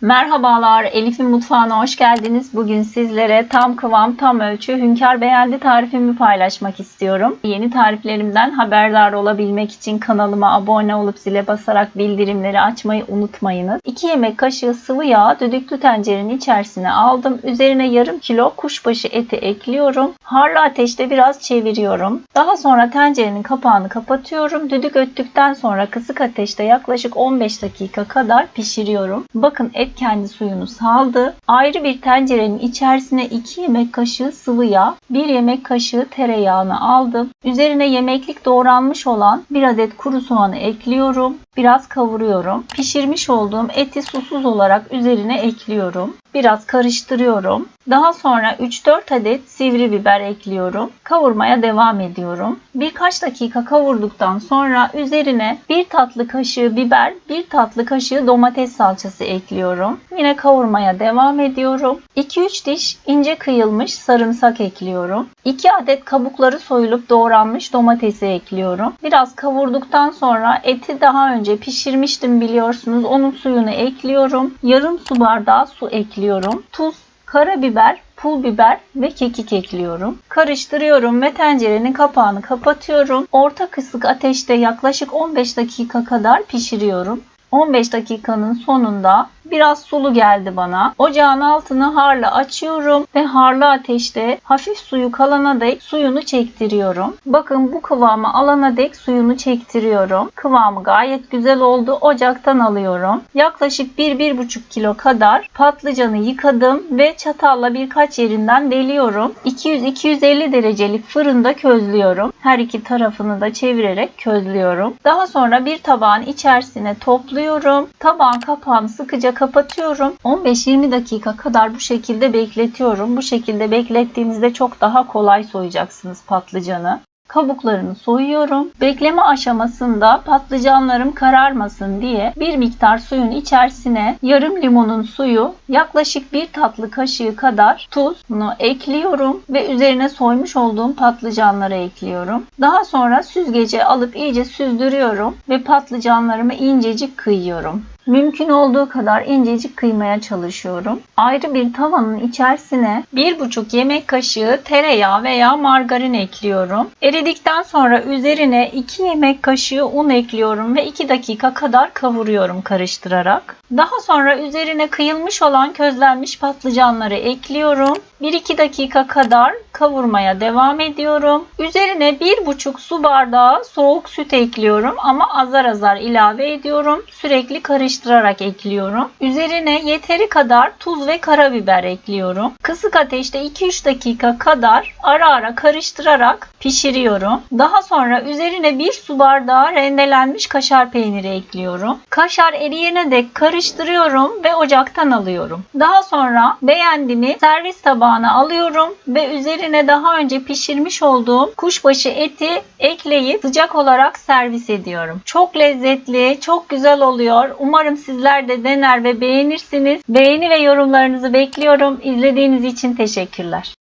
Merhabalar, Elif'in mutfağına hoş geldiniz. Bugün sizlere tam kıvam, tam ölçü hünkâr beğendi tarifimi paylaşmak istiyorum. Yeni tariflerimden haberdar olabilmek için kanalıma abone olup zile basarak bildirimleri açmayı unutmayınız. 2 yemek kaşığı sıvı yağ düdüklü tencerenin içerisine aldım. Üzerine yarım kilo kuşbaşı eti ekliyorum. Harlı ateşte biraz çeviriyorum. Daha sonra tencerenin kapağını kapatıyorum. Düdük öttükten sonra kısık ateşte yaklaşık 15 dakika kadar pişiriyorum. Bakın et kendi suyunu saldı. Ayrı bir tencerenin içerisine 2 yemek kaşığı sıvı yağ, 1 yemek kaşığı tereyağını aldım. Üzerine yemeklik doğranmış olan 1 adet kuru soğanı ekliyorum. Biraz kavuruyorum. Pişirmiş olduğum eti susuz olarak üzerine ekliyorum. Biraz karıştırıyorum. Daha sonra 3-4 adet sivri biber ekliyorum. Kavurmaya devam ediyorum. Birkaç dakika kavurduktan sonra üzerine 1 tatlı kaşığı biber, 1 tatlı kaşığı domates salçası ekliyorum. Yine kavurmaya devam ediyorum. 2-3 diş ince kıyılmış sarımsak ekliyorum. 2 adet kabukları soyulup doğranmış domatesi ekliyorum. Biraz kavurduktan sonra eti daha önce pişirmiştim biliyorsunuz. Onun suyunu ekliyorum. Yarım su bardağı su ekliyorum. Tuz, karabiber, pul biber ve kekik ekliyorum. Karıştırıyorum ve tencerenin kapağını kapatıyorum. Orta kısık ateşte yaklaşık 15 dakika kadar pişiriyorum. 15 dakikanın sonunda biraz sulu geldi bana. Ocağın altını harla açıyorum ve harlı ateşte hafif suyu kalana dek suyunu çektiriyorum. Bakın bu kıvamı alana dek suyunu çektiriyorum. Kıvamı gayet güzel oldu. Ocaktan alıyorum. Yaklaşık 1-1,5 kilo kadar patlıcanı yıkadım ve çatalla birkaç yerinden deliyorum. 200-250 derecelik fırında közlüyorum. Her iki tarafını da çevirerek közlüyorum. Daha sonra bir tabağın içerisine topluyorum. Tabağın kapağını sıkıca kapatıyorum. 15-20 dakika kadar bu şekilde bekletiyorum. Bu şekilde beklettiğinizde çok daha kolay soyacaksınız patlıcanı. Kabuklarını soyuyorum. Bekleme aşamasında patlıcanlarım kararmasın diye bir miktar suyun içerisine yarım limonun suyu, yaklaşık bir tatlı kaşığı kadar tuzunu ekliyorum ve üzerine soymuş olduğum patlıcanları ekliyorum. Daha sonra süzgece alıp iyice süzdürüyorum ve patlıcanlarımı incecik kıyıyorum. Mümkün olduğu kadar incecik kıymaya çalışıyorum. Ayrı bir tavanın içerisine 1,5 yemek kaşığı tereyağı veya margarin ekliyorum. Eridikten sonra üzerine 2 yemek kaşığı un ekliyorum ve 2 dakika kadar kavuruyorum karıştırarak. Daha sonra üzerine kıyılmış olan közlenmiş patlıcanları ekliyorum. 1-2 dakika kadar kavurmaya devam ediyorum. Üzerine 1,5 su bardağı soğuk süt ekliyorum ama azar azar ilave ediyorum. Sürekli karıştırarak ekliyorum. Üzerine yeteri kadar tuz ve karabiber ekliyorum. Kısık ateşte 2-3 dakika kadar ara ara karıştırarak pişiriyorum. Daha sonra üzerine 1 su bardağı rendelenmiş kaşar peyniri ekliyorum. Kaşar eriyene dek karıştırıyorum ve ocaktan alıyorum. Daha sonra beğendiğimi servis tabağına alıyorum ve üzerine daha önce pişirmiş olduğum kuşbaşı eti ekleyip sıcak olarak servis ediyorum. Çok lezzetli, çok güzel oluyor. Umarım sizler de dener ve beğenirsiniz. Beğeni ve yorumlarınızı bekliyorum. İzlediğiniz için teşekkürler.